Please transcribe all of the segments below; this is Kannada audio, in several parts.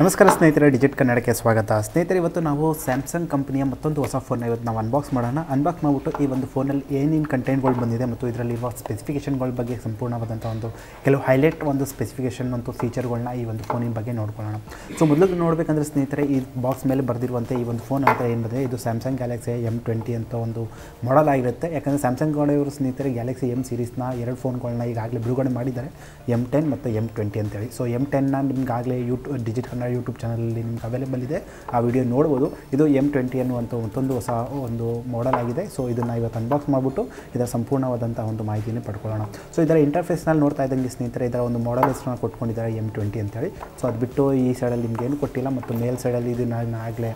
ನಮಸ್ಕಾರ ಸ್ನೇಹಿತರೆ, ಡಿಜಿಟ್ ಕನ್ನಡಕ್ಕೆ ಸ್ವಾಗತ. ಸ್ನೇಹಿತರೆ, ಇವತ್ತು ನಾವು ಸ್ಯಾಮ್ಸಂಗ್ ಕಂಪನಿಯ ಮತ್ತೊಂದು ಹೊಸ ಫೋನ್ ಇವತ್ತು ನಾವು ಅನ್ಬಾಕ್ಸ್ ಮಾಡೋಣ. ಅನ್ಬಾಕ್ಸ್ ಮಾಡಿಬಿಟ್ಟು ಈ ಒಂದು ಫೋನಲ್ಲಿ ಏನೇನು ಕಂಟೆಂಟ್ಗಳು ಬಂದಿದೆ ಮತ್ತು ಇದರಲ್ಲಿರುವ ಸ್ಪೆಸಿಫಿಕೇಷನ್ಗಳ ಬಗ್ಗೆ ಸಂಪೂರ್ಣವಾದಂಥ ಒಂದು ಕೆಲವು ಹೈಲೈಟ್ ಒಂದು ಸ್ಪೆಸಿಫಿಕೇಷನ್ ಮತ್ತು ಫೀಚರ್ಗಳನ್ನ ಈ ಒಂದು ಫೋನಿನ ಬಗ್ಗೆ ನೋಡ್ಕೊಳ್ಳೋಣ. ಸೊ ಮೊದಲು ನೋಡಬೇಕಂದ್ರೆ ಸ್ನೇಹಿತರೆ, ಈ ಬಾಕ್ಸ್ ಮೇಲೆ ಬರೆದಿರುವಂಥ ಈ ಒಂದು ಫೋನ್ ಅಂತ ಏನು ಬಂದಿದೆ? ಇದು ಸ್ಯಾಮ್ಸಂಗ್ ಗ್ಯಾಲಕ್ಸಿ ಎಂ ಟ್ವೆಂಟಿ ಅಂತ ಒಂದು ಮಾಡಲ್ ಆಗಿರುತ್ತೆ. ಯಾಕಂದರೆ ಸ್ಯಾಮ್ಸಂಗ್ ಕಡೆಯವರು ಸ್ನೇಹಿತರೆ ಗ್ಯಾಲಕ್ಸಿ ಎಂ ಸೀರೀಸ್ನ ಎರಡು ಫೋನ್ಗಳನ್ನ ಈಗಾಗಲೇ ಬಿಡುಗಡೆ ಮಾಡಿದ್ದಾರೆ. ಎಂ ಟೆನ್ ಮತ್ತು ಎಂ ಟ್ವೆಂಟಿ ಅಂತೇಳಿ. ಸೊ ಎಂ ಟೆನ್ನ ನಿಮ್ಗಾಗಲೇ ಯೂಟ್ಯೂಬ್ ಡಿಜಿಟ್ ಕನ್ನಡ ಯೂಟ್ಯೂಬ್ ಚಾನಲಲ್ಲಿ ನಿಮ್ಗೆ ಅವೈಲೇಬಲ್ ಇದೆ. ಆ ವಿಡಿಯೋ ನೋಡ್ಬೋದು. ಇದು ಎಂ ಟ್ವೆಂಟಿ ಅನ್ನುವಂಥ ಮತ್ತೊಂದು ಹೊಸ ಒಂದು ಮಾಡಲ್ ಆಗಿದೆ. ಸೊ ಇದನ್ನು ಇವತ್ತು ಅನ್ಬಾಕ್ಸ್ ಮಾಡಿಬಿಟ್ಟು ಇದರ ಸಂಪೂರ್ಣವಾದಂಥ ಒಂದು ಮಾಹಿತಿಯನ್ನು ಪಡ್ಕೊಳ್ಳೋಣ. ಸೊ ಇದರ ಇಂಟರ್ಫೇಸ್ನಲ್ಲಿ ನೋಡ್ತಾ ಇದ್ದಂಗೆ ಸ್ನೇಹಿತರೆ, ಇದರ ಒಂದು ಮಾಡಲ್ ಹೆಸರು ಕೊಟ್ಕೊಂಡಿದ್ದಾರೆ ಎಂ ಟ್ವೆಂಟಿ ಅಂತೇಳಿ. ಸೊ ಅದು ಬಿಟ್ಟು ಈ ಸೈಡಲ್ಲಿ ನಿಮ್ಗೆ ಏನು ಕೊಟ್ಟಿಲ್ಲ. ಮತ್ತು ಮೇಲ್ ಸೈಡಲ್ಲಿ ಇದು ನಾನು ಆಗಲೇ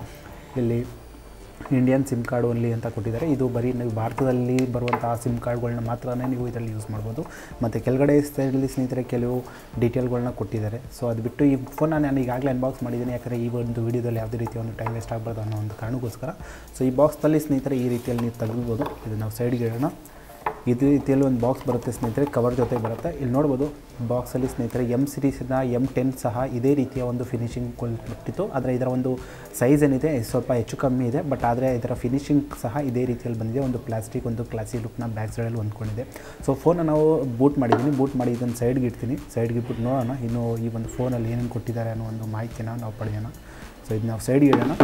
ಇಲ್ಲಿ ಇಂಡಿಯನ್ ಸಿಮ್ ಕಾರ್ಡ್ ಓನ್ಲಿ ಅಂತ ಕೊಟ್ಟಿದ್ದಾರೆ. ಇದು ಬರೀ ನೀವು ಭಾರತದಲ್ಲಿ ಬರುವಂತಹ ಸಿಮ್ ಕಾರ್ಡ್ಗಳನ್ನ ಮಾತ್ರನೇ ನೀವು ಇದರಲ್ಲಿ ಯೂಸ್ ಮಾಡ್ಬೋದು. ಮತ್ತು ಕೆಳಗಡೆ ಸೈಡಲ್ಲಿ ಸ್ನೇಹಿತರೆ ಕೆಲವು ಡೀಟೇಲ್ಗಳನ್ನ ಕೊಟ್ಟಿದ್ದಾರೆ. ಸೊ ಅದು ಬಿಟ್ಟು ಈ ಫೋನ್ನ ನಾನು ಈಗಾಗಲೇ ಅನ್ಬಾಕ್ಸ್ ಮಾಡಿದ್ದೀನಿ. ಯಾಕಂದರೆ ಈ ಒಂದು ವಿಡಿಯೋದಲ್ಲಿ ಯಾವುದೇ ರೀತಿಯ ಒಂದು ಟೈಮ್ ವೇಸ್ಟ್ ಆಗಬಾರ್ದು ಅನ್ನೋ ಒಂದು ಕಾರಣಕ್ಕೋಸ್ಕರ. ಸೊ ಈ ಬಾಕ್ಸ್ನಲ್ಲಿ ಸ್ನೇಹಿತರೆ ಈ ರೀತಿಯಲ್ಲಿ ನೀವು ತೆಗೆದುಬೋದು ಇದು ನಾವು ಸೈಡ್ಗೆ ಇಡೋಣ. ಇದು ರೀತಿಯಲ್ಲಿ ಒಂದು ಬಾಕ್ಸ್ ಬರುತ್ತೆ ಸ್ನೇಹಿತರೆ ಕವರ್ ಜೊತೆ ಬರುತ್ತೆ. ಇಲ್ಲಿ ನೋಡ್ಬೋದು ಬಾಕ್ಸಲ್ಲಿ ಸ್ನೇಹಿತರೆ ಎಂ ಸಿರೀಸಿನ ಎಂ ಟೆನ್ ಸಹ ಇದೇ ರೀತಿಯ ಒಂದು ಫಿನಿಶಿಂಗ್ ಕೊಟ್ಟಿತ್ತು ಆದರೆ ಇದರ ಒಂದು ಸೈಜ್ ಏನಿದೆ, ಸ್ವಲ್ಪ ಹೆಚ್ಚು ಕಮ್ಮಿ ಇದೆ. ಬಟ್ ಆದರೆ ಇದರ ಫಿನಿಶಿಂಗ್ ಸಹ ಇದೇ ರೀತಿಯಲ್ಲಿ ಬಂದಿದೆ. ಒಂದು ಪ್ಲಾಸ್ಟಿಕ್ ಒಂದು ಕ್ಲಾಸಿ ಲುಕ್ನ ಬ್ಯಾಕ್ ಸೈಡಲ್ಲಿ ಹೊಂದ್ಕೊಂಡಿದೆ. ಸೊ ಫೋನನ್ನು ನಾವು ಬೂಟ್ ಮಾಡಿದ್ದೀನಿ ಬೂಟ್ ಮಾಡಿ ಇದನ್ನು ಸೈಡ್ಗೆ ಇಡ್ತೀನಿ. ಸೈಡ್ಗೆ ಇಟ್ಬಿಟ್ಟು ನೋಡೋಣ. ಇನ್ನು ಈ ಒಂದು ಫೋನಲ್ಲಿ ಏನೇನು ಕೊಟ್ಟಿದ್ದಾರೆ ಅನ್ನೋ ಒಂದು ಮಾಹಿತಿನ ನಾವು ಪಡೆಯೋಣ. ಸೊ ಇದು ನಾವು ಸೈಡ್ಗೆ ಇಡೋಣ.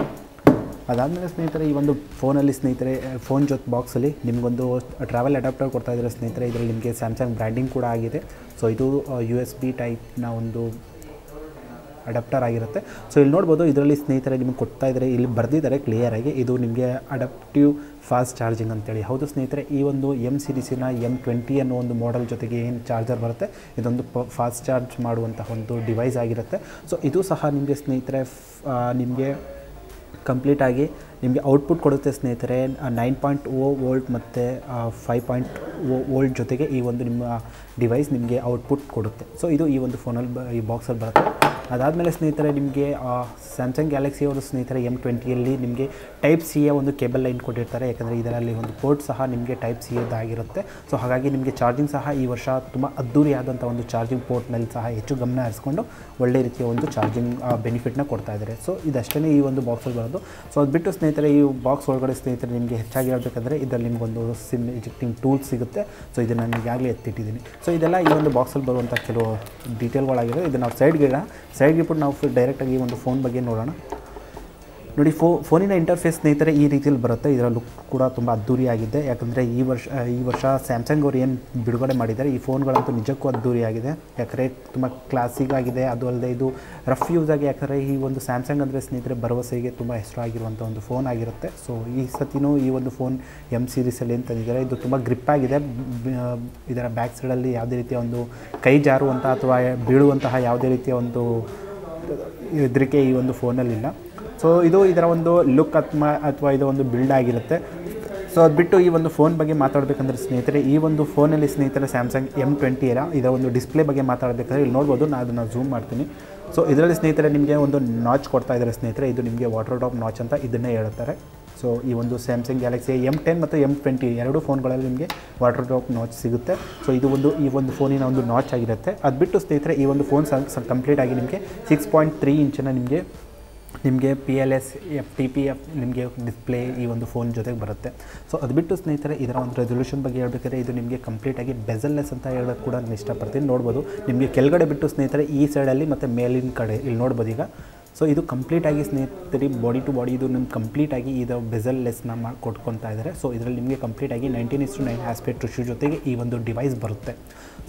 ಅದಾದಮೇಲೆ ಸ್ನೇಹಿತರೆ, ಈ ಒಂದು ಫೋನಲ್ಲಿ ಸ್ನೇಹಿತರೆ, ಫೋನ್ ಜೊತೆ ಬಾಕ್ಸಲ್ಲಿ ನಿಮಗೊಂದು ಟ್ರಾವೆಲ್ ಅಡಾಪ್ಟರ್ ಕೊಡ್ತಾ ಇದ್ದಾರೆ ಸ್ನೇಹಿತರೆ. ಇದರಲ್ಲಿ ನಿಮಗೆ ಸ್ಯಾಮ್ಸಂಗ್ ಬ್ರ್ಯಾಂಡಿಂಗ್ ಕೂಡ ಆಗಿದೆ. ಸೊ ಇದು ಯು ಎಸ್ ಬಿ ಟೈಪ್ನ ಒಂದು ಅಡಾಪ್ಟರ್ ಆಗಿರುತ್ತೆ. ಸೊ ಇಲ್ಲಿ ನೋಡ್ಬೋದು, ಇದರಲ್ಲಿ ಸ್ನೇಹಿತರೆ ನಿಮಗೆ ಕೊಡ್ತಾ ಇದ್ದಾರೆ. ಇಲ್ಲಿ ಬರೆದಿದ್ದಾರೆ ಕ್ಲಿಯರಾಗಿ ಇದು ನಿಮಗೆ ಅಡಾಪ್ಟಿವ್ ಫಾಸ್ಟ್ ಚಾರ್ಜಿಂಗ್ ಅಂತೇಳಿ. ಹೌದು ಸ್ನೇಹಿತರೆ, ಈ ಒಂದು ಎಂ ಸಿರೀಸಿನ ಎಂ ಟ್ವೆಂಟಿ ಅನ್ನೋ ಒಂದು ಮಾಡೆಲ್ ಜೊತೆಗೆ ಏನು ಚಾರ್ಜರ್ ಬರುತ್ತೆ? ಇದೊಂದು ಪ ಫಾಸ್ಟ್ ಚಾರ್ಜ್ ಮಾಡುವಂತಹ ಒಂದು ಡಿವೈಸ್ ಆಗಿರುತ್ತೆ. ಸೊ ಇದು ಸಹ ನಿಮಗೆ ಸ್ನೇಹಿತರೆ ನಿಮಗೆ ಕಂಪ್ಲೀಟಾಗಿ ನಿಮಗೆ ಔಟ್ಪುಟ್ ಕೊಡುತ್ತೆ ಸ್ನೇಹಿತರೆ ನೈನ್ ಪಾಯಿಂಟ್ ಓ ವೋಲ್ಟ್ ಮತ್ತು ಫೈವ್ ಪಾಯಿಂಟ್ ಓ ವೋಲ್ಟ್ ಜೊತೆಗೆ ಈ ಒಂದು ನಿಮ್ಮ ಡಿವೈಸ್ ನಿಮಗೆ ಔಟ್ಪುಟ್ ಕೊಡುತ್ತೆ. ಸೊ ಇದು ಈ ಒಂದು ಫೋನಲ್ಲಿ ಈ ಬಾಕ್ಸಲ್ಲಿ ಬರುತ್ತೆ. ಅದಾದಮೇಲೆ ಸ್ನೇಹಿತರೆ, ನಿಮಗೆ ಸ್ಯಾಮ್ಸಂಗ್ ಗ್ಯಾಲಕ್ಸಿ ಅವರು ಸ್ನೇಹಿತರೆ ಎಂ ಟ್ವೆಂಟಿಯಲ್ಲಿ ನಿಮಗೆ ಟೈಪ್ ಸಿ ಎ ಒಂದು ಕೇಬಲ್ ಲೈನ್ ಕೊಟ್ಟಿರ್ತಾರೆ. ಯಾಕಂದರೆ ಇದರಲ್ಲಿ ಒಂದು ಪೋರ್ಟ್ ಸಹ ನಿಮಗೆ ಟೈಪ್ ಸಿ ಎದ್ದಾಗಿರುತ್ತೆ ಸೊ ಹಾಗಾಗಿ ನಿಮಗೆ ಚಾರ್ಜಿಂಗ್ ಸಹ ಈ ವರ್ಷ ತುಂಬ ಅದ್ದೂರಿಯಾದಂಥ ಒಂದು ಚಾರ್ಜಿಂಗ್ ಪೋರ್ಟ್ನಲ್ಲಿ ಸಹ ಹೆಚ್ಚು ಗಮನ ಹರಿಸ್ಕೊಂಡು ಒಳ್ಳೆ ರೀತಿಯ ಒಂದು ಚಾರ್ಜಿಂಗ್ ಬೆನಿಫಿಟ್ನ ಕೊಡ್ತಾ ಇದ್ದಾರೆ. ಸೊ ಇದಷ್ಟೇ ಈ ಒಂದು ಬಾಕ್ಸಲ್ಲಿ ಬರೋದು ಸೊ ಅದು ಬಿಟ್ಟು ಸ್ನೇಹಿತರೆ, ಈ ಬಾಕ್ಸ್ ಒಳಗಡೆ ಸ್ನೇಹಿತರೆ, ನಿಮಗೆ ಹೆಚ್ಚಾಗಿ ಹೇಳಬೇಕಂದ್ರೆ ಇದರಲ್ಲಿ ನಿಮಗೊಂದು ಸಿಮ್ ಎಜೆಕ್ಟಿಂಗ್ ಟೂಲ್ ಸಿಗುತ್ತೆ. ಸೊ ಇದನ್ನು ನಾನು ಈಗಾಗಲೇ ಎತ್ತಿಟ್ಟಿದ್ದೀನಿ. ಸೊ ಇದೆಲ್ಲ ಈ ಒಂದು ಬಾಕ್ಸಲ್ಲಿ ಬರುವಂಥ ಕೆಲವು ಡೀಟೇಲ್ಗಳಾಗಿದೆ ಇದನ್ನು ನಾವು ಸೈಡ್ಗೆ ಇಡೋಣ. ಸೈಡ್ಗೆ ಬಿಟ್ಟು ನಾವು ಡೈರೆಕ್ಟಾಗಿ ಈ ಒಂದು ಫೋನ್ ಬಗ್ಗೆ ನೋಡೋಣ. ನೋಡಿ, ಫೋ, ಫೋನಿನ ಇಂಟರ್ಫೇಸ್ ಸ್ನೇಹಿತರೆ, ಈ ರೀತಿಯಲ್ಲಿ ಬರುತ್ತೆ. ಇದರ ಲುಕ್ ಕೂಡ ತುಂಬ ಅದ್ದೂರಿಯಾಗಿದೆ. ಯಾಕಂದರೆ ಈ ವರ್ಷ ಈ ವರ್ಷ ಸ್ಯಾಮ್ಸಂಗ್ ಅವರು ಏನು ಬಿಡುಗಡೆ ಮಾಡಿದ್ದಾರೆ, ಈ ಫೋನ್ಗಳಂತೂ ನಿಜಕ್ಕೂ ಅದ್ದೂರಿಯಾಗಿದೆ. ಯಾಕಂದರೆ ತುಂಬ ಕ್ಲಾಸಿಕ್ ಆಗಿದೆ. ಅದು ಅಲ್ಲದೆ ಇದು ರಫ್ ಯೂಸ್ ಆಗಿ, ಯಾಕಂದರೆ ಈ ಒಂದು ಸ್ಯಾಮ್ಸಂಗ್ ಅಂದರೆ ಸ್ನೇಹಿತರೆ, ಭರವಸೆಗೆ ತುಂಬ ಹೆಸರು ಆಗಿರುವಂಥ ಒಂದು ಫೋನ್ ಆಗಿರುತ್ತೆ. ಸೊ ಈ ಸತಿನೂ ಈ ಒಂದು ಫೋನ್ ಎಂ ಸೀರೀಸಲ್ಲಿ ಏನು ತಂದಿದ್ದಾರೆ, ಇದು ತುಂಬ ಗ್ರಿಪ್ ಆಗಿದೆ. ಇದರ ಬ್ಯಾಕ್ ಸೈಡಲ್ಲಿ ಯಾವುದೇ ರೀತಿಯ ಒಂದು ಕೈ ಜಾರುವಂಥ ಅಥವಾ ಬೀಳುವಂತಹ ಯಾವುದೇ ರೀತಿಯ ಒಂದು ಹೆದರಿಕೆ ಈ ಒಂದು ಫೋನಲ್ಲಿಲ್ಲ ಸೊ ಇದು ಇದರ ಒಂದು ಲುಕ್ ಅಥವಾ ಅಥವಾ ಇದು ಒಂದು ಬಿಲ್ಡ್ ಆಗಿರುತ್ತೆ. ಸೊ ಅದು ಬಿಟ್ಟು ಈ ಒಂದು ಫೋನ್ ಬಗ್ಗೆ ಮಾತಾಡಬೇಕಂದ್ರೆ ಸ್ನೇಹಿತರೆ, ಈ ಒಂದು ಫೋನಲ್ಲಿ ಸ್ನೇಹಿತರೆ ಸ್ಯಾಮ್ಸಂಗ್ ಎಂ ಟ್ವೆಂಟಿ ಇರ ಇದರ ಒಂದು ಡಿಸ್ಪ್ಲೇ ಬಗ್ಗೆ ಮಾತಾಡಬೇಕಾದ್ರೆ ಇಲ್ಲಿ ನೋಡ್ಬೋದು, ನಾನು ಅದನ್ನು ಝೂಮ್ ಮಾಡ್ತೀನಿ. ಸೊ ಇದರಲ್ಲಿ ಸ್ನೇಹಿತರೆ ನಿಮಗೆ ಒಂದು ನಾಚ್ ಕೊಡ್ತಾ ಇದ್ದಾರೆ ಸ್ನೇಹಿತರೆ, ಇದು ನಿಮಗೆ ವಾಟರ್ ಡ್ರಾಪ್ ನಾಚ್ ಅಂತ ಇದನ್ನೇ ಹೇಳ್ತಾರೆ. ಸೊ ಈ ಒಂದು ಸ್ಯಾಮ್ಸಂಗ್ ಗ್ಯಾಲಕ್ಸಿ ಎಂ ಟೆನ್ ಮತ್ತು ಎಂ ಟ್ವೆಂಟಿ ಎರಡು ಫೋನ್ಗಳಲ್ಲಿ ನಿಮಗೆ ವಾಟರ್ ಡ್ರಾಪ್ ನಾಚ್ ಸಿಗುತ್ತೆ. ಸೊ ಇದು ಒಂದು, ಈ ಒಂದು ಫೋನಿನ ಒಂದು ನಾಚ್ ಆಗಿರುತ್ತೆ. ಅದು ಬಿಟ್ಟು ಸ್ನೇಹಿತರೆ, ಈ ಒಂದು ಫೋನ್ ಕಂಪ್ಲೀಟ್ ಆಗಿ ನಿಮಗೆ ಸಿಕ್ಸ್ ಪಾಯಿಂಟ್ ತ್ರೀ ಇಂಚಿನ ನಿಮಗೆ ನಿಮಗೆ P L S F T P F ನಿಮಗೆ ಡಿಸ್ಪ್ಲೇ ಈ ಒಂದು ಫೋನ್ ಜೊತೆಗೆ ಬರುತ್ತೆ. ಸೊ ಅದು ಬಿಟ್ಟು ಸ್ನೇಹಿತರೆ, ಇದರ ಒಂದು ರೆಸೊಲ್ಯೂಷನ್ ಬಗ್ಗೆ ಹೇಳಬೇಕಾದ್ರೆ ಇದು ನಿಮಗೆ ಕಂಪ್ಲೀಟಾಗಿ ಬೆಸಲ್ನೆಸ್ ಅಂತ ಹೇಳೋದು ಕೂಡ ನಾನು ಇಷ್ಟಪಡ್ತೀನಿ. ನೋಡ್ಬೋದು. ನಿಮಗೆ ಕೆಳಗಡೆ ಬಿಟ್ಟು ಸ್ನೇಹಿತರೆ, ಈ ಸೈಡಲ್ಲಿ ಮತ್ತು ಮೇಲಿನ ಕಡೆ ಇಲ್ಲಿ ನೋಡ್ಬೋದು ಈಗ. ಸೊ ಇದು ಕಂಪ್ಲೀಟಾಗಿ ಸ್ನೇಹಿತರಿ ಬಾಡಿ ಟು ಬಾಡಿ ಇದು ನಿಮ್ಗೆ ಕಂಪ್ಲೀಟಾಗಿ ಇದು ಬೆಸಲ್ ಲೆಸ್ನ ಮಾಡಿ ಕೊಟ್ಕೊತಾ ಇದ್ದಾರೆ ಸೊ ಇದರಲ್ಲಿ ನಿಮಗೆ ಕಂಪ್ಲೀಟಾಗಿ nineteen is to nine aspect shoe ಜೊತೆಗೆ ಈ ಒಂದು ಡಿವೈಸ್ ಬರುತ್ತೆ.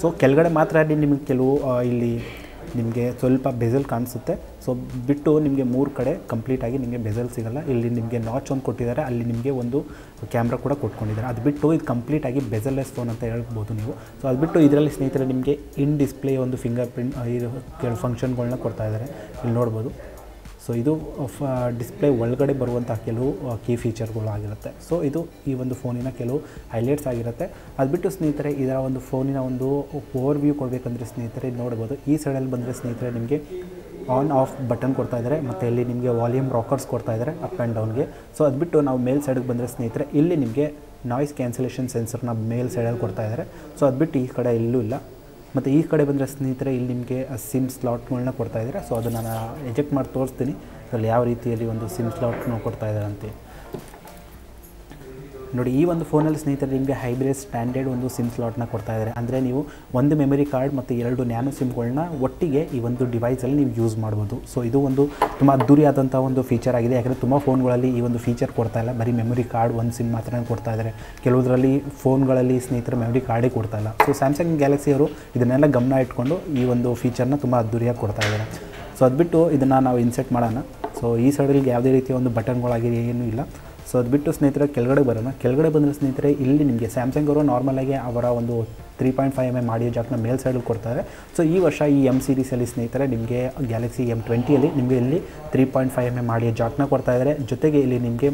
ಸೊ ಕೆಳಗಡೆ ಮಾತ್ರ ನಿಮಗೆ ಕೆಲವು ಇಲ್ಲಿ ನಿಮಗೆ ಸ್ವಲ್ಪ ಬೆಸಲ್ ಕಾಣಿಸುತ್ತೆ. ಸೊ ಬಿಟ್ಟು ನಿಮಗೆ ಮೂರು ಕಡೆ ಕಂಪ್ಲೀಟಾಗಿ ನಿಮಗೆ ಬೆಸಲ್ ಸಿಗಲ್ಲ. ಇಲ್ಲಿ ನಿಮಗೆ ನಾಚ್ ಒಂದು ಕೊಟ್ಟಿದ್ದಾರೆ. ಅಲ್ಲಿ ನಿಮಗೆ ಒಂದು ಕ್ಯಾಮ್ರಾ ಕೂಡ ಕೊಟ್ಕೊಂಡಿದ್ದಾರೆ. ಅದು ಬಿಟ್ಟು ಇದು ಕಂಪ್ಲೀಟಾಗಿ ಬೆಸಲ್ಲೆಸ್ ಫೋನ್ ಅಂತ ಹೇಳ್ಬೋದು ನೀವು. ಸೊ ಅದು ಬಿಟ್ಟು ಇದರಲ್ಲಿ ಸ್ನೇಹಿತರೆ, ನಿಮಗೆ ಇನ್ ಡಿಸ್ಪ್ಲೇ ಒಂದು ಫಿಂಗರ್ ಪ್ರಿಂಟ್ ಇದು ಕೆಲವು ಫಂಕ್ಷನ್ಗಳನ್ನ ಕೊಡ್ತಾ ಇದ್ದಾರೆ. ಇಲ್ಲಿ ನೋಡ್ಬೋದು. ಸೊ ಇದು ಡಿಸ್ಪ್ಲೇ ಒಳಗಡೆ ಬರುವಂಥ ಕೆಲವು ಕೀ ಫೀಚರ್ಗಳು ಆಗಿರುತ್ತೆ. ಸೊ ಇದು ಈ ಒಂದು ಫೋನಿನ ಕೆಲವು ಹೈಲೈಟ್ಸ್ ಆಗಿರುತ್ತೆ. ಅದು ಬಿಟ್ಟು ಸ್ನೇಹಿತರೆ, ಇದರ ಒಂದು ಫೋನಿನ ಒಂದು ಓವರ್ ವ್ಯೂ ಕೊಡಬೇಕಂದ್ರೆ ಸ್ನೇಹಿತರೆ, ನೋಡ್ಬೋದು. ಈ ಸೈಡಲ್ಲಿ ಬಂದರೆ ಸ್ನೇಹಿತರೆ, ನಿಮಗೆ ಆನ್ ಆಫ್ ಬಟನ್ ಕೊಡ್ತಾ ಇದ್ದಾರೆ ಮತ್ತು ಇಲ್ಲಿ ನಿಮಗೆ ವಾಲ್ಯೂಮ್ ರಾಕರ್ಸ್ ಕೊಡ್ತಾ ಇದ್ದಾರೆ ಅಪ್ ಆ್ಯಂಡ್ ಡೌನ್ಗೆ ಸೊ ಅದು ಬಿಟ್ಟು ನಾವು ಮೇಲ್ ಸೈಡಿಗೆ ಬಂದರೆ ಸ್ನೇಹಿತರೆ, ಇಲ್ಲಿ ನಿಮಗೆ ನಾಯ್ಸ್ ಕ್ಯಾನ್ಸಲೇಷನ್ ಸೆನ್ಸರ್ನ ಮೇಲ್ ಸೈಡಲ್ಲಿ ಕೊಡ್ತಾ ಇದ್ದಾರೆ ಸೊ ಅದು ಬಿಟ್ಟು ಈ ಕಡೆ ಎಲ್ಲೂ ಇಲ್ಲ. ಮತ್ತು ಈ ಕಡೆ ಬಂದರೆ ಸ್ನೇಹಿತರೆ, ಇಲ್ಲಿ ನಿಮಗೆ ಸಿಮ್ ಸ್ಲಾಟ್ಗಳನ್ನ ಕೊಡ್ತಾ ಇದ್ದಾರೆ? ಸೊ ಅದನ್ನು ನಾನು ಎಜೆಕ್ಟ್ ಮಾಡಿ ತೋರಿಸ್ತೀನಿ. ಅದರಲ್ಲಿ ಯಾವ ರೀತಿಯಲ್ಲಿ ಒಂದು ಸಿಮ್ ಸ್ಲಾಟ್ನ ಕೊಡ್ತಾ ಇದ್ದಾರೆ ನೋಡಿ, ಈ ಒಂದು ಫೋನಲ್ಲಿ ಸ್ನೇಹಿತರೆ, ನಿಮಗೆ ಹೈಬ್ರಿಡ್ ಸ್ಟ್ಯಾಂಡರ್ಡ್ ಒಂದು ಸಿಮ್ ಸ್ಲಾಟ್ನ ಕೊಡ್ತಾ ಇದ್ದಾರೆ. ಅಂದರೆ ನೀವು ಒಂದು ಮೆಮೊರಿ ಕಾರ್ಡ್ ಮತ್ತು ಎರಡು ನ್ಯಾನೋ ಸಿಮ್ಗಳನ್ನ ಒಟ್ಟಿಗೆ ಈ ಒಂದು ಡಿವೈಸಲ್ಲಿ ನೀವು ಯೂಸ್ ಮಾಡ್ಬೋದು. ಸೊ ಇದು ಒಂದು ತುಂಬ ಅದ್ದೂರಿಯಾದಂಥ ಒಂದು ಫೀಚರ್ ಆಗಿದೆ. ಯಾಕಂದರೆ ತುಂಬ ಫೋನ್ಗಳಲ್ಲಿ ಈ ಒಂದು ಫೀಚರ್ ಕೊಡ್ತಾ ಇಲ್ಲ. ಬರೀ ಮೆಮೊರಿ ಕಾರ್ಡ್ ಒಂದು ಸಿಮ್ ಮಾತ್ರ ಕೊಡ್ತಾ ಇದ್ದಾರೆ. ಕೆಲವುದರಲ್ಲಿ ಫೋನ್ಗಳಲ್ಲಿ ಸ್ನೇಹಿತರು ಮೆಮೊರಿ ಕಾರ್ಡೇ ಕೊಡ್ತಾ ಇಲ್ಲ. ಸೊ ಸ್ಯಾಮ್ಸಂಗ್ ಗ್ಯಾಲಕ್ಸಿ ಅವರು ಇದನ್ನೆಲ್ಲ ಗಮನ ಇಟ್ಕೊಂಡು ಈ ಒಂದು ಫೀಚರ್ನ ತುಂಬ ಅದ್ದೂರಿಯಾಗಿ ಕೊಡ್ತಾ ಇದ್ದಾರೆ. ಸೊ ಅದು ಬಿಟ್ಟು ಇದನ್ನು ನಾವು ಇನ್ಸೆಟ್ ಮಾಡೋಣ. ಸೊ ಈ ಸೈಡಲ್ಲಿ ಯಾವುದೇ ರೀತಿಯ ಒಂದು ಬಟನ್ಗಳಾಗಿ ಏನೂ ಇಲ್ಲ. ಸೊ ಅದು ಬಿಟ್ಟು ಸ್ನೇಹಿತರೆ, ಕೆಳಗಡೆ ಬರೋಣ. ಕೆಳಗಡೆ ಬಂದರೆ ಸ್ನೇಹಿತರೆ, ಇಲ್ಲಿ ನಿಮಗೆ ಸ್ಯಾಮ್ಸಂಗ್ ಅವರು ನಾರ್ಮಲಾಗಿ ಅವರ ಒಂದು three point five M M audio ಜಾಕ್ನ ಮೇಲ್ ಸೈಡಲ್ಲಿ ಕೊಡ್ತಾರೆ. ಸೊ ಈ ವರ್ಷ ಈ ಎಂ ಸೀರೀಸಲ್ಲಿ ಸ್ನೇಹಿತರೆ, ನಿಮಗೆ ಗ್ಯಾಲಕ್ಸಿ ಎಂ ಟ್ವೆಂಟಿಯಲ್ಲಿ ನಿಮಗೆ ಇಲ್ಲಿ three point five M M audio ಜಾಕ್ನ ಕೊಡ್ತಾ ಇದ್ದಾರೆ. ಜೊತೆಗೆ ಇಲ್ಲಿ ನಿಮಗೆ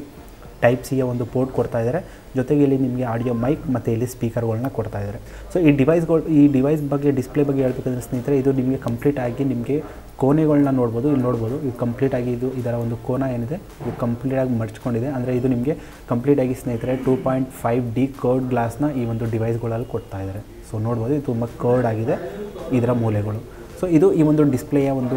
ಟೈಪ್ ಸಿಯ ಒಂದು ಪೋರ್ಟ್ ಕೊಡ್ತಾ ಇದ್ದಾರೆ. ಜೊತೆಗೆ ಇಲ್ಲಿ ನಿಮಗೆ ಆಡಿಯೋ ಮೈಕ್ ಮತ್ತು ಇಲ್ಲಿ ಸ್ಪೀಕರ್ಗಳನ್ನ ಕೊಡ್ತಾ ಇದ್ದಾರೆ. ಸೊ ಈ ಡಿವೈಸ್ಗಳು ಈ ಡಿವೈಸ್ ಬಗ್ಗೆ ಡಿಸ್ಪ್ಲೇ ಬಗ್ಗೆ ಹೇಳ್ಬೇಕಂದ್ರೆ ಸ್ನೇಹಿತರೆ, ಇದು ನಿಮಗೆ ಕಂಪ್ಲೀಟ್ ಆಗಿ ನಿಮಗೆ ಕೋನೆಗಳನ್ನ ನೋಡ್ಬೋದು, ಇಲ್ಲಿ ನೋಡ್ಬೋದು. ಇದು ಕಂಪ್ಲೀಟ್ ಆಗಿ ಇದು ಇದರ ಒಂದು ಕೋನ ಏನಿದೆ, ಇದು ಕಂಪ್ಲೀಟಾಗಿ ಮಡ್ಚ್ಕೊಂಡಿದೆ ಅಂದರೆ ಇದು ನಿಮಗೆ ಕಂಪ್ಲೀಟಾಗಿ ಸ್ನೇಹಿತರೆ two point five D curved ಗ್ಲಾಸ್ನ ಈ ಒಂದು ಡಿವೈಸ್ಗಳಲ್ಲಿ ಕೊಡ್ತಾ ಇದ್ದಾರೆ. ಸೊ ನೋಡ್ಬೋದು, ಇದು ತುಂಬ ಕರ್ಡ್ ಆಗಿದೆ, ಇದರ ಮೂಲೆಗಳು. ಸೊ ಇದು ಈ ಒಂದು ಡಿಸ್ಪ್ಲೇಯ ಒಂದು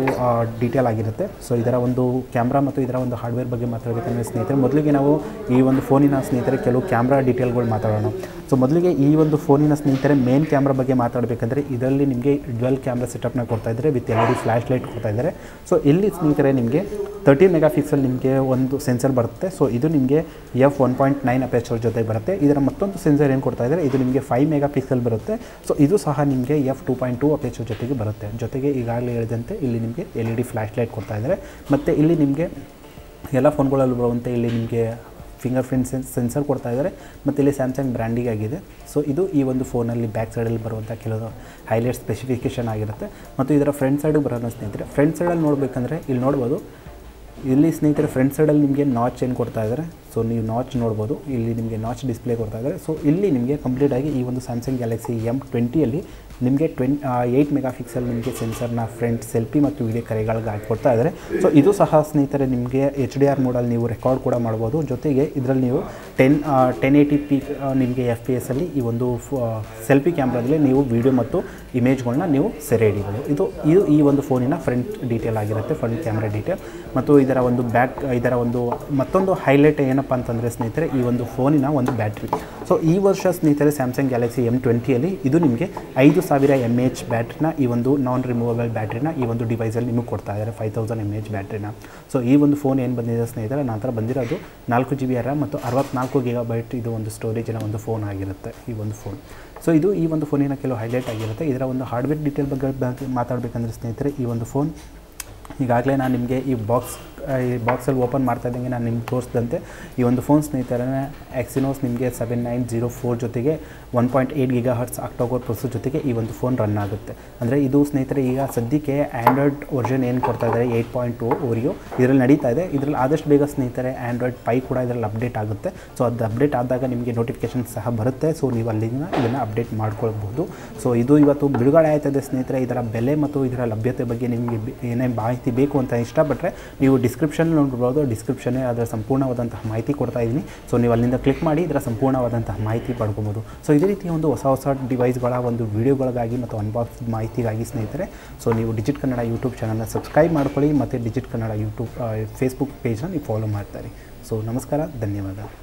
ಡೀಟೇಲ್ ಆಗಿರುತ್ತೆ. ಸೊ ಇದರ ಒಂದು ಕ್ಯಾಮ್ರಾ ಮತ್ತು ಇದರ ಒಂದು ಹಾರ್ಡ್ವೇರ್ ಬಗ್ಗೆ ಮಾತಾಡಬೇಕಂದ್ರೆ ಸ್ನೇಹಿತರೆ, ಮೊದಲಿಗೆ ನಾವು ಈ ಒಂದು ಫೋನಿನ ಸ್ನೇಹಿತರೆ, ಕೆಲವು ಕ್ಯಾಮ್ರಾ ಡೀಟೇಲ್ಗಳು ಮಾತಾಡೋಣ. ಸೊ ಮೊದಲಿಗೆ ಈ ಒಂದು ಫೋನಿನ ಸ್ನೇಹಿತರೆ ಮೇನ್ ಕ್ಯಾಮ್ರಾ ಬಗ್ಗೆ ಮಾತಾಡಬೇಕಂದ್ರೆ ಇದರಲ್ಲಿ ನಿಮಗೆ ಡ್ವೆಲ್ ಕ್ಯಾಮ್ರಾ ಸೆಟಪ್ನ ಕೊಡ್ತಾ ಇದ್ದಾರೆ with L D flash light ಕೊಡ್ತಾ ಇದ್ದಾರೆ. ಸೊ ಇಲ್ಲಿ ಸ್ನೇಹಿತರೆ ನಿಮಗೆ ತರ್ಟೀನ್ ಮೆಗಾ ಪಿಕ್ಸಲ್ ನಿಮಗೆ ಒಂದು ಸೆನ್ಸರ್ ಬರುತ್ತೆ. ಸೊ ಇದು ನಿಮಗೆ F one point nine aperture ಜೊತೆ ಬರುತ್ತೆ. ಇದರ ಮತ್ತೊಂದು ಸೆನ್ಸರ್ ಏನು ಕೊಡ್ತಾ ಇದ್ದಾರೆ, ಇದು ನಿಮಗೆ ಫೈವ್ ಮೆಗಾ ಪಿಕ್ಸಲ್ ಬರುತ್ತೆ. ಸೊ ಇದು ಸಹ ನಿಮಗೆ F two point two aperture ಜೊತೆಗೆ ಬರುತ್ತೆ. ಜೊತೆಗೆ ಈಗಾಗಲೇ ಹೇಳಿದಂತೆ ಇಲ್ಲಿ ನಿಮಗೆ L E D flash light ಕೊಡ್ತಾ ಇದ್ದಾರೆ. ಮತ್ತು ಇಲ್ಲಿ ನಿಮಗೆ ಎಲ್ಲ ಫೋನ್ಗಳಲ್ಲೂ ಬರುವಂತೆ ಇಲ್ಲಿ ನಿಮಗೆ ಫಿಂಗರ್ ಪ್ರಿಂಟ್ ಸೆನ್ಸ್ ಸೆನ್ಸರ್ ಕೊಡ್ತಾ ಇದ್ದಾರೆ ಮತ್ತು ಇಲ್ಲಿ ಸ್ಯಾಮ್ಸಂಗ್ ಬ್ರ್ಯಾಂಡಿಗೆ ಆಗಿದೆ. ಸೊ ಇದು ಈ ಒಂದು ಫೋನಲ್ಲಿ ಬ್ಯಾಕ್ ಸೈಡಲ್ಲಿ ಬರುವಂಥ ಕೆಲವು ಹೈಲೈಟ್ ಸ್ಪೆಸಿಫಿಕೇಷನ್ ಆಗಿರುತ್ತೆ. ಮತ್ತು ಇದರ ಫ್ರಂಟ್ ಸೈಡಿಗೆ ಬರೋಣ ಸ್ನೇಹಿತರೆ ಫ್ರಂಟ್ ಸೈಡಲ್ಲಿ ನೋಡಬೇಕಂದ್ರೆ ಇಲ್ಲಿ ನೋಡ್ಬೋದು, ಇಲ್ಲಿ ಸ್ನೇಹಿತರೆ ಫ್ರಂಟ್ ಸೈಡಲ್ಲಿ ನಿಮಗೆ ನಾಚ್ ಏನು ಕೊಡ್ತಾ ಇದ್ದಾರೆ ಸೊ ನೀವು ನಾಚ್ ನೋಡ್ಬೋದು, ಇಲ್ಲಿ ನಿಮಗೆ ನಾಚ್ ಡಿಸ್ಪ್ಲೇ ಕೊಡ್ತಾ ಇದ್ದಾರೆ ಸೊ ಇಲ್ಲಿ ನಿಮಗೆ ಕಂಪ್ಲೀಟಾಗಿ ಈ ಒಂದು ಸ್ಯಾಮ್ಸಂಗ್ ಗ್ಯಾಲಕ್ಸಿ ಎಂ ಟ್ವೆಂಟಿಯಲ್ಲಿ ನಿಮಗೆ ಟ್ವೆನ್ ಏಯ್ಟ್ ಮೆಗಾ ನಿಮಗೆ ಸೆನ್ಸರ್ನ ಫ್ರಂಟ್ ಸೆಲ್ಫಿ ಮತ್ತು ವಿಡಿಯೋ ಕರೆಗಳಿಗೆ ಕೊಡ್ತಾ ಇದ್ದಾರೆ ಸೊ ಇದು ಸಹ ಸ್ನೇಹಿತರೆ, ನಿಮಗೆ ಎಚ್ ಡಿ ಆರ್ ಮೋಡಲ್ಲಿ ನೀವು ರೆಕಾರ್ಡ್ ಕೂಡ ಮಾಡ್ಬೋದು. ಜೊತೆಗೆ ಇದರಲ್ಲಿ ನೀವು ಟೆನ್ ಟೆನ್ ಏಯ್ಟಿ ಪಿ ನಿಮಗೆ ಎಫ್ ಪಿ ಎಸ್ಸಲ್ಲಿ ಈ ಒಂದು ಸೆಲ್ಫಿ ಕ್ಯಾಮ್ರಾದಲ್ಲಿ ನೀವು ವಿಡಿಯೋ ಮತ್ತು ಇಮೇಜ್ಗಳನ್ನ ನೀವು ಸೆರೆ ಹಿಡಿಬೋದು ಇದು ಇದು ಈ ಒಂದು ಫೋನಿನ ಫ್ರಂಟ್ ಡೀಟೇಲ್ ಆಗಿರುತ್ತೆ ಫ್ರಂಟ್ ಕ್ಯಾಮ್ರಾ ಡೀಟೇಲ್ ಮತ್ತು ಇದರ ಒಂದು ಬ್ಯಾಕ್ ಇದರ ಒಂದು ಮತ್ತೊಂದು ಹೈಲೈಟ್ ಏನಪ್ಪ ಅಂತಂದರೆ ಸ್ನೇಹಿತರೆ, ಈ ಒಂದು ಫೋನಿನ ಒಂದು ಬ್ಯಾಟ್ರಿ ಸೊ ಈ ವರ್ಷ ಸ್ನೇಹಿತರೆ ಸ್ಯಾಮ್ಸಂಗ್ ಗ್ಯಾಲಕ್ಸಿ ಎಂ ಟ್ವೆಂಟಿಯಲ್ಲಿ ಇದು ನಿಮಗೆ ಐದು ಸಾವಿರ ಎಂ ಎಚ್ ಬ್ಯಾಟ್ರಿನ ಈ ಒಂದು ನಾನ್ ರಿಮೂವಬಲ್ ಬ್ಯಾಟ್ರಿನ ಈ ಒಂದು ಡಿವೈಸಲ್ಲಿ ನಿಮಗೆ ಕೊಡ್ತಾ ಇದ್ದಾರೆ ಫೈವ್ ತೌಸಂಡ್ ಎಂ ಎಚ್ ಬ್ಯಾಟ್ರಿನ. ಸೊ ಈ ಒಂದು ಫೋನ್ ಏನು ಬಂದಿದೆ ಸ್ನೇಹಿತರೆ ನಂತರ ಬಂದಿರೋದು ನಾಲ್ಕು ಜಿ ಬಿ ಆರ್ ಮತ್ತು ಅರವತ್ನಾಲ್ಕು ಗಿಗಾ ಬೈಟ್ ಇದು ಒಂದು ಸ್ಟೋರೇಜಿನ ಒಂದು ಫೋನ್ ಆಗಿರುತ್ತೆ, ಈ ಒಂದು ಫೋನ್ ಸೊ ಇದು ಈ ಒಂದು ಫೋನಿನ ಕೆಲವು ಹೈಲೈಟ್ ಆಗಿರುತ್ತೆ, ಇದರ ಒಂದು ಹಾರ್ಡ್ವೇರ್ ಡೀಟೇಲ್ ಬಗ್ಗೆ ಮಾತಾಡಬೇಕಂದ್ರೆ ಸ್ನೇಹಿತರೆ, ಈ ಒಂದು ಫೋನ್ ಈಗಾಗಲೇ ನಾನು ನಿಮಗೆ ಈ ಬಾಕ್ಸ್ ಈ ಬಾಕ್ಸಲ್ಲಿ ಓಪನ್ ಮಾಡ್ತಾ ಇದ್ದಂಗೆ ನಾನು ನಿಮ್ಗೆ ತೋರಿಸಿದಂತೆ. ಈ ಒಂದು ಫೋನ್ ಸ್ನೇಹಿತರೇ ಎಕ್ಸಿನೋಸ್ ನಿಮಗೆ ಸೆವೆನ್ ನೈನ್ ಜೀರೋ ಫೋರ್ ಜೊತೆಗೆ one point eight giga hertz octa core processor ಜೊತೆಗೆ ಈ ಒಂದು ಫೋನ್ ರನ್ ಆಗುತ್ತೆ. ಅಂದರೆ ಇದು ಸ್ನೇಹಿತರೆ, ಈಗ ಸದ್ಯಕ್ಕೆ ಆ್ಯಂಡ್ರಾಯ್ಡ್ ವರ್ಷನ್ ಏನು ಕೊಡ್ತಾ ಇದ್ದಾರೆ ಏಯ್ಟ್ ಪಾಯಿಂಟ್ ಟು ಓರಿಯೋ ಇದರಲ್ಲಿ ನಡೀತಾ ಇದೆ. ಇದರಲ್ಲಿ ಆದಷ್ಟು ಬೇಗ ಸ್ನೇಹಿತರೆ ಆ್ಯಂಡ್ರಾಯ್ಡ್ ಪೈ ಕೂಡ ಇದರಲ್ಲಿ ಅಪ್ಡೇಟ್ ಆಗುತ್ತೆ. ಸೊ ಅದು ಅಪ್ಡೇಟ್ ಆದಾಗ ನಿಮಗೆ ನೋಟಿಫಿಕೇಶನ್ ಸಹ ಬರುತ್ತೆ. ಸೊ ನೀವು ಅಲ್ಲಿಂದ ಇದನ್ನು ಅಪ್ಡೇಟ್ ಮಾಡ್ಕೊಳ್ಬೋದು. ಸೊ ಇದು ಇವತ್ತು ಬಿಡುಗಡೆ ಆಯ್ತದೆ ಸ್ನೇಹಿತರೆ, ಇದರ ಬೆಲೆ ಮತ್ತು ಇದರ ಲಭ್ಯತೆ ಬಗ್ಗೆ ನಿಮಗೆ ಏನೇ ಮಾಹಿತಿ ಬೇಕು ಅಂತ ಇಷ್ಟಪಟ್ಟರೆ ನೀವು ಡಿಸ್ಕ್ರಿಪ್ಷನ್ ನೋಡ್ಬೋದು. ಡಿಸ್ಕ್ರಿಪ್ಷನ್ ಅದರ ಸಂಪೂರ್ಣವಾದಂತಹ ಮಾಹಿತಿ ಕೊಡ್ತಾ ಇದ್ದೀನಿ. ಸೊ ನೀವು ಅಲ್ಲಿಂದ ಕ್ಲಿಕ್ ಮಾಡಿ, ಇದರ ಸಂಪೂರ್ಣವಾದಂತಹ ಮಾಹಿತಿ ಪಡ್ಕೊಬೋದು. ಸೊ ಇದೇ ರೀತಿ ಒಂದು ಹೊಸ ಹೊಸ ಡಿವೈಸ್ಗಳ ಒಂದು ವೀಡಿಯೋಗಳಿಗಾಗಿ ಮತ್ತು ಅನ್ಬಾಕ್ಸ್ ಮಾಹಿತಿಗಾಗಿ ಸ್ನೇಹಿತರೆ ಸೊ ನೀವು ಡಿಜಿಟ್ ಕನ್ನಡ ಯೂಟ್ಯೂಬ್ ಚಾನಲ್ನ ಸಬ್ಸ್ಕ್ರೈಬ್ ಮಾಡ್ಕೊಳ್ಳಿ, ಮತ್ತು ಡಿಜಿಟ್ ಕನ್ನಡ ಯೂಟ್ಯೂಬ್ ಫೇಸ್ಬುಕ್ ಪೇಜ್ನ ನೀವು ಫಾಲೋ ಮಾಡ್ತಾರೆ ಸೊ ನಮಸ್ಕಾರ, ಧನ್ಯವಾದ.